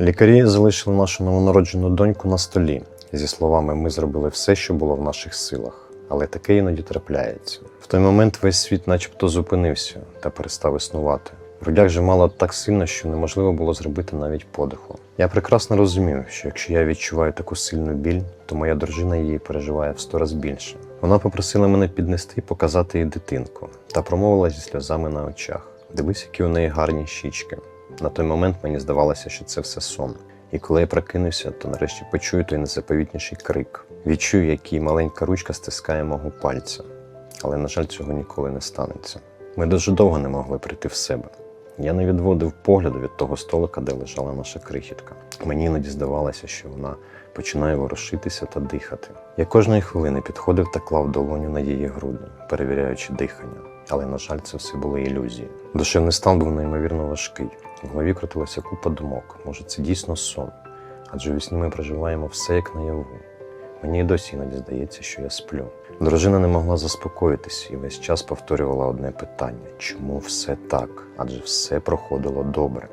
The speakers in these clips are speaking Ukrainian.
Лікарі залишили нашу новонароджену доньку на столі зі словами: ми зробили все, що було в наших силах. Але таке іноді трапляється. В той момент весь світ, начебто, зупинився та перестав існувати. Грудях же мало так сильно, що неможливо було зробити навіть подиху. Я прекрасно розумів, що якщо я відчуваю таку сильну біль, то моя дружина її переживає в сто раз більше. Вона попросила мене піднести і показати їй дитинку та промовила зі сльозами на очах. Дивись, які у неї гарні щічки. На той момент мені здавалося, що це все сон. І коли я прокинувся, то нарешті почую той незаповітніший крик. Відчую, як маленька ручка стискає мого пальця. Але, на жаль, цього ніколи не станеться. Ми дуже довго не могли прийти в себе. Я не відводив погляду від того столика, де лежала наша крихітка. Мені іноді здавалося, що вона починає ворушитися та дихати. Я кожної хвилини підходив та клав долоню на її груди, перевіряючи дихання. Але, на жаль, це все були ілюзії. Душевний стан був неймовірно важкий. В голові крутилася купа думок. Може, це дійсно сон? Адже у сні ми проживаємо все як наяву. Мені й досі іноді здається, що я сплю. Дружина не могла заспокоїтися і весь час повторювала одне питання: чому все так? Адже все проходило добре.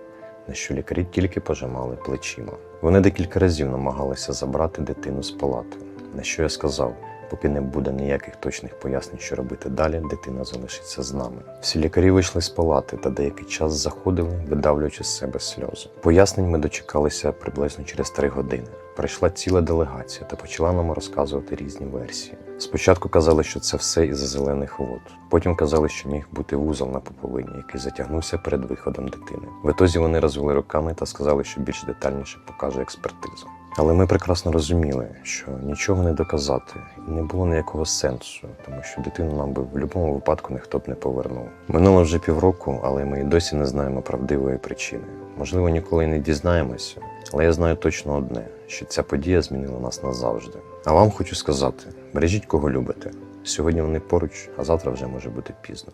На що лікарі тільки пожимали плечима. Вони декілька разів намагалися забрати дитину з палати. На що я сказав: поки не буде ніяких точних пояснень, що робити далі, дитина залишиться з нами. Всі лікарі вийшли з палати та деякий час заходили, видавлюючи з себе сльози. Пояснень ми дочекалися приблизно через три години. Прийшла ціла делегація та почала нам розказувати різні версії. Спочатку казали, що це все із-за зелених вод. Потім казали, що міг бути вузол на поповині, який затягнувся перед виходом дитини. В ітозі вони розвели руками та сказали, що більш детальніше покаже експертиза. Але ми прекрасно розуміли, що нічого не доказати і не було ніякого сенсу, тому що дитину нам би в будь-якому випадку ніхто б не повернув. Минуло вже півроку, але ми й досі не знаємо правдивої причини. Можливо, ніколи не дізнаємося, але я знаю точно одне, що ця подія змінила нас назавжди. А вам хочу сказати: бережіть кого любите. Сьогодні вони поруч, а завтра вже може бути пізно.